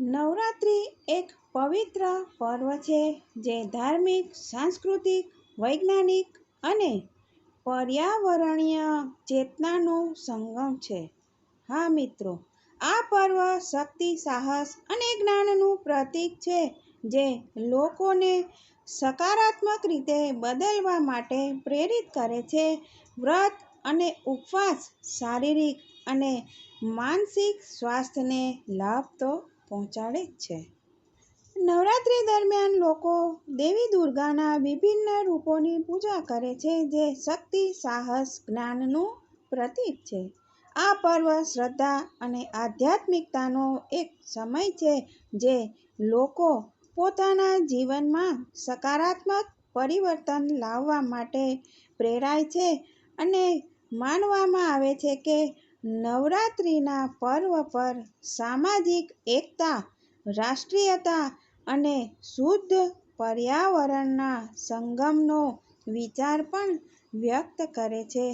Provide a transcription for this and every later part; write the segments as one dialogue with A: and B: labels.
A: નવરાત્રિ એક પવિત્ર પર્વ છે, જે ધાર્મિક, સાંસ્કૃતિક, વૈજ્ઞાનિક અને પર્યાવરણીય ચેતનાનો સંગમ છે. હા મિત્રો, આ પર્વ શક્તિ, સાહસ અને જ્ઞાનનું પ્રતીક છે, જે લોકોને સકારાત્મક રીતે બદલવા માટે પ્રેરિત કરે છે. વ્રત અને ઉપવાસ શારીરિક અને માનસિક સ્વાસ્થ્યને લાભ તો પહોંચાડે જ છે. નવરાત્રિ દરમિયાન લોકો દેવી દુર્ગાના વિભિન્ન રૂપોની પૂજા કરે છે, જે શક્તિ, સાહસ, જ્ઞાનનું પ્રતીક છે. આ પર્વ શ્રદ્ધા અને આધ્યાત્મિકતાનો એક સમય છે, જે લોકો પોતાના જીવનમાં સકારાત્મક પરિવર્તન લાવવા માટે પ્રેરાય છે અને માનવામાં આવે છે કે નવરાત્રિના પર્વ પર સામાજિક એકતા, રાષ્ટ્રીયતા અને શુદ્ધ પર્યાવરણના સંગમનો વિચાર પણ વ્યક્ત કરે છે.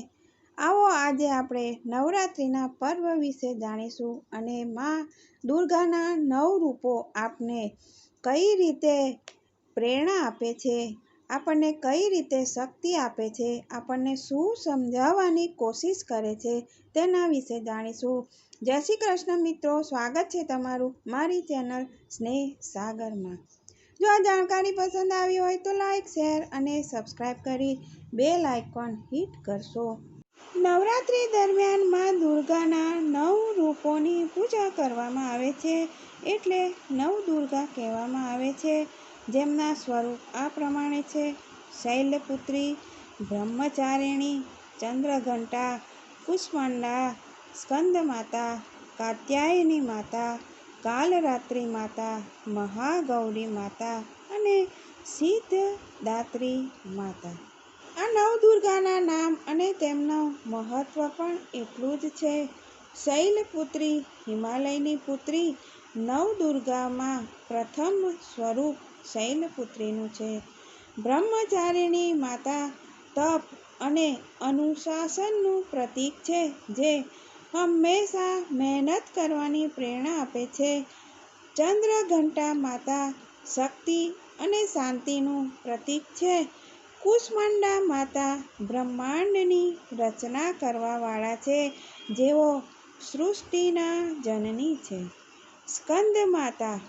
A: આવો આજે આપણે નવરાત્રિના પર્વ વિશે જાણીશું અને માં દુર્ગાના નવ રૂપો આપને કઈ રીતે પ્રેરણા આપે છે? આપણને કઈ રીતે શક્તિ આપે છે, આપણને શું સમજાવવાની કોશિશ કરે છે, તેના વિશે જાણીશું. જય શ્રી કૃષ્ણ મિત્રો, સ્વાગત છે તમારું મારી ચેનલ સ્નેહ સાગરમાં. જો આ જાણકારી પસંદ આવી હોય તો લાઇક શેર અને સબસ્ક્રાઈબ કરી બે આઇકોન હિટ કરશો. નવરાત્રિ દરમિયાનમાં દુર્ગાના નવ રૂપોની પૂજા કરવામાં આવે છે, એટલે નવ દુર્ગા કહેવામાં આવે છે. જેમના સ્વરૂપ આ પ્રમાણે છે. શૈલપુત્રી, બ્રહ્મચારિણી, ચંદ્રઘંટા કુષ્માંડા સ્કંદમાતા, કાત્યાયની માતા, કાલરાત્રિ માતા, મહાગૌરી માતા અને સિદ્ધદાત્રી માતા. આ નવદુર્ગાના નામ અને તેમનું મહત્ત્વ પણ એટલું જ છે. શૈલપુત્રી, હિમાલયની પુત્રી નવદુર્ગામાં પ્રથમ સ્વરૂપ શૈલપુત્રીનું છે. બ્રહ્મચારિણી માતા, તપ અને અનુશાસનનું પ્રતીક છે, જે હંમેશા મહેનત કરવાની પ્રેરણા આપે છે. ચંદ્રઘંટા માતા શક્તિ અને શાંતિનું પ્રતીક છે. કુષ્માંડા માતા બ્રહ્માંડની રચના કરવાવાળા છે, જેઓ સૃષ્ટિના જનની છે. સ્કંદ માતા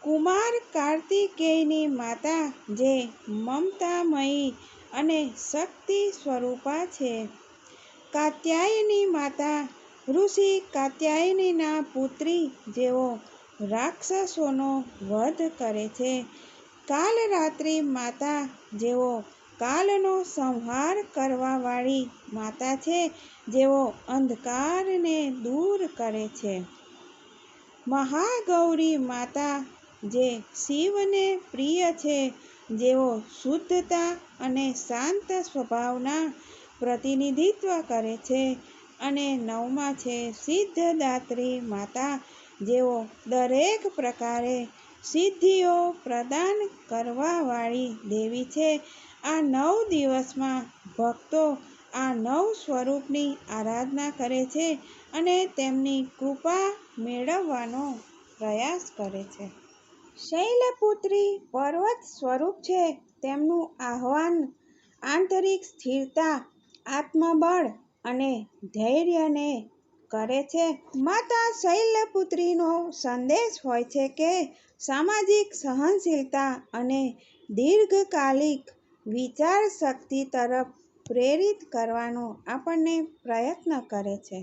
A: કુમાર કાર્તિકેયની માતા જે મમતામયી અને શક્તિ સ્વરૂપા છે. કાત્યાયની માતા ઋષિ કાત્યાયનીના પુત્રી જેઓ રાક્ષસોનો વધ કરે છે. કાલરાત્રિ માતા જેઓ કાલનો સંહાર કરવાવાળી માતા છે, જેઓ અંધકારને દૂર કરે છે. મહાગૌરી માતા જે શિવને પ્રિય છે, જેઓ શુદ્ધતા અને શાંત સ્વભાવના પ્રતિનિધિત્વ કરે છે અને નવમા છે સિદ્ધદાત્રી માતા, જેઓ દરેક પ્રકારે સિદ્ધિઓ પ્રદાન કરવાવાળી દેવી છે. આ નવ દિવસમાં ભક્તો આ નવ સ્વરૂપની આરાધના કરે છે અને તેમની કૃપા મેળવવાનો પ્રયાસ કરે છે. શૈલપુત્રી પર્વત સ્વરૂપ છે. તેમનું આહ્વાન આંતરિક સ્થિરતા, આત્મબળ અને ધૈર્યને કરે છે. માતા શૈલપુત્રીનો સંદેશ હોય છે કે સામાજિક સહનશીલતા અને દીર્ઘકાલિક વિચાર શક્તિ તરફ પ્રેરિત કરવાનો આપણને પ્રયત્ન કરે છે.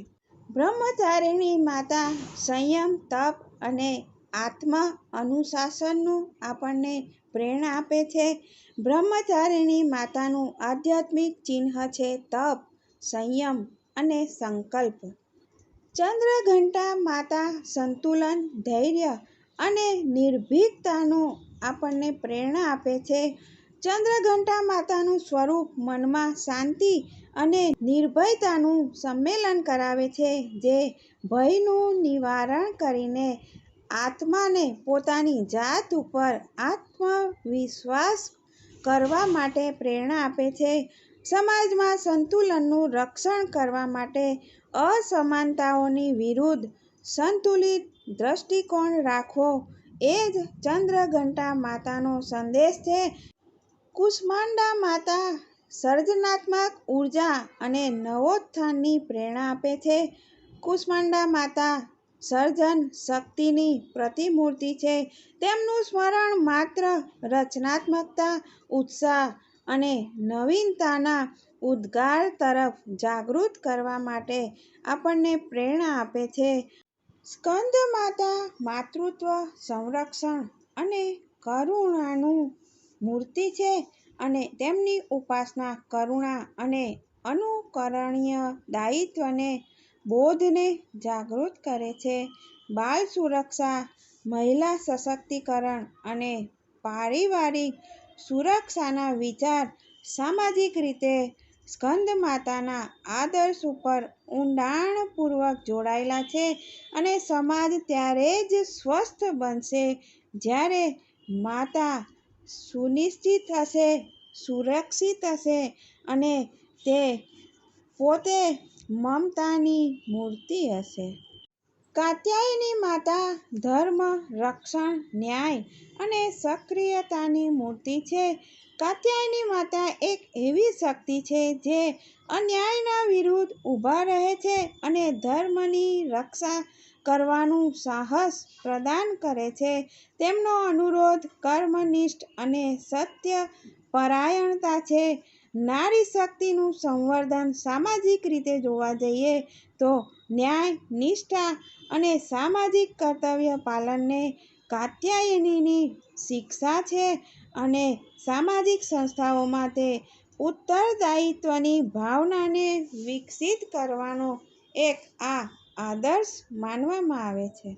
A: બ્રહ્મચારિણી માતા સંયમ, તપ અને આત્મ અનુશાસનનું આપણને પ્રેરણા આપે છે. બ્રહ્મચારિણી માતાનું આધ્યાત્મિક ચિહ્ન છે તપ, સંયમ અને સંકલ્પ. ચંદ્રઘંટા માતા સંતુલન, ધૈર્ય અને નિર્ભીકતાનું આપણને પ્રેરણા આપે છે. ચંદ્રઘંટા માતાનું સ્વરૂપ મનમાં શાંતિ અને નિર્ભયતાનું સંમેલન કરાવે છે, જે ભયનું નિવારણ કરીને આત્માને પોતાની જાત ઉપર આત્મવિશ્વાસ કરવા માટે પ્રેરણા આપે છે. સમાજમાં સંતુલનનું રક્ષણ કરવા માટે અસમાનતાઓની વિરુદ્ધ સંતુલિત દ્રષ્ટિકોણ રાખવો એ જ ચંદ્રઘંટા માતાનો સંદેશ છે. કુષ્માંડા માતા સર્જનાત્મક ઊર્જા અને નવોત્થાનની પ્રેરણા આપે છે. કુષ્માંડા માતા સર્જન શક્તિની પ્રતિમૂર્તિ છે. તેમનું સ્મરણ માત્ર રચનાત્મકતા, ઉત્સાહ અને નવીનતાના ઉદ્ગાર તરફ જાગૃત કરવા માટે આપણને પ્રેરણા આપે છે. સ્કંદ માતા માતૃત્વ, સંરક્ષણ અને કરુણાનું મૂર્તિ છે અને તેમની ઉપાસના કરુણા અને અનુકરણીય દાયિત્વને બોધને જાગૃત કરે છે. બાળ સુરક્ષા, મહિલા સશક્તિકરણ અને પારિવારિક સુરક્ષાના વિચાર સામાજિક રીતે સ્કંદ માતાના આદર્શ ઉપર ઊંડાણપૂર્વક જોડાયેલા છે અને સમાજ ત્યારે જ સ્વસ્થ બનશે જ્યારે માતા સુનિશ્ચિત હશે, સુરક્ષિત હશે અને તે પોતે મમતાની મૂર્તિ હશે. કાત્યાયની માતા ધર્મ, રક્ષણ, ન્યાય અને સક્રિયતાની મૂર્તિ છે. કાત્યાયની માતા એક એવી શક્તિ છે જે અન્યાયના વિરુદ્ધ ઊભા રહે છે અને ધર્મની રક્ષા કરવાનું સાહસ પ્રદાન કરે છે. તેમનો અનુરોધ કર્મનિષ્ઠ અને સત્ય પરાયણતા છે. નારી શક્તિનું સંવર્ધન સામાજિક રીતે જોવા જઈએ તો ન્યાય, નિષ્ઠા અને સામાજિક કર્તવ્ય પાલનને કાત્યાયનીની શિક્ષા છે અને સામાજિક સંસ્થાઓમાં તે ઉત્તરદાયિત્વની ભાવનાને વિકસિત કરવાનો એક આ આદર્શ માનવામાં આવે છે.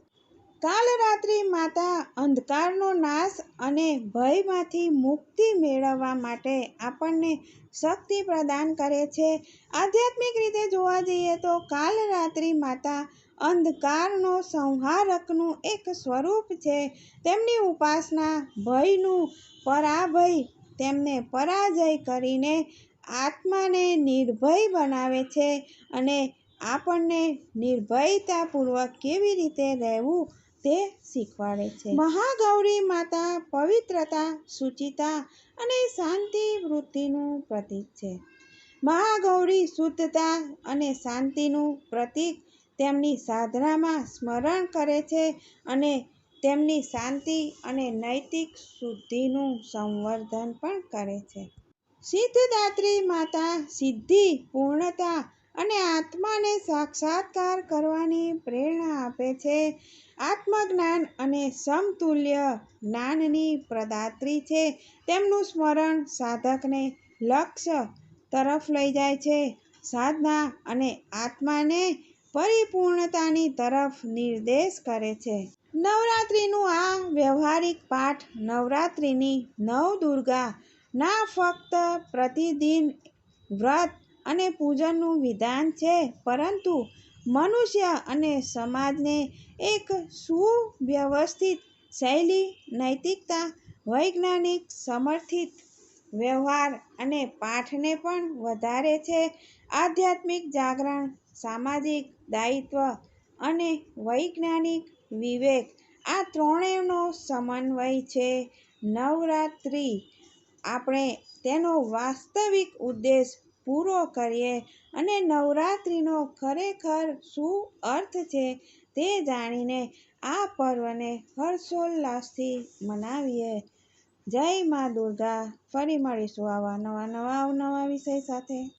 A: કાલરાત્રિ માતા અંધકારનો નાશ અને ભયમાંથી મુક્તિ મેળવવા માટે આપણને શક્તિ પ્રદાન કરે છે. આધ્યાત્મિક રીતે જોવા જઈએ તો કાલરાત્રિ માતા અંધકારનો સંહારકનું એક સ્વરૂપ છે. તેમની ઉપાસના, ભયનું પરાભય, તેમને પરાજય કરીને આત્માને નિર્ભય બનાવે છે અને આપણને નિર્ભયતાપૂર્વક કેવી રીતે રહેવું તે શીખવાડે છે. મહાગૌરી માતા પવિત્રતા, શુચિતા અને શાંતિ વૃત્તિનું પ્રતીક છે. મહાગૌરી શુદ્ધતા અને શાંતિનું પ્રતીક તેમની સાધનામાં સ્મરણ કરે છે અને તેમની શાંતિ અને નૈતિક શુદ્ધિનું સંવર્ધન પણ કરે છે. સિદ્ધદાત્રી માતા સિદ્ધિ, પૂર્ણતા અને આત્માને સાક્ષાત્કાર કરવાની પ્રેરણા આપે છે. આત્મજ્ઞાન અને સમતુલ્ય જ્ઞાનની પ્રદાત્રી છે. તેમનું સ્મરણ સાધકને લક્ષ્ય તરફ લઈ જાય છે. સાધના અને આત્માને પરિપૂર્ણતાની તરફ નિર્દેશ કરે છે. નવરાત્રિનું આ વ્યવહારિક પાઠ નવરાત્રિની નવદુર્ગા ના ફક્ત પ્રતિદિન વ્રત અને પૂજનનું વિધાન છે. પરંતુ મનુષ્ય અને સમાજને એક સુવ્યવસ્થિત શૈલી, નૈતિકતા, વૈજ્ઞાનિક સમર્થિત વ્યવહાર અને પાઠને પણ વધારે છે. આધ્યાત્મિક જાગરણ, સામાજિક દાયિત્વ અને વૈજ્ઞાનિક વિવેક આ ત્રણેયનો સમન્વય છે. નવરાત્રિ, આપણે તેનો વાસ્તવિક ઉદ્દેશ પૂરો કરીએ અને નવરાત્રિનો ખરેખર શું અર્થ છે તે જાણીને આ પર્વને હર્ષોલ્લાસથી મનાવીએ. જય મા દુર્ગા. ફરી મળીશું આવા નવા નવા અવનવા વિષય સાથે.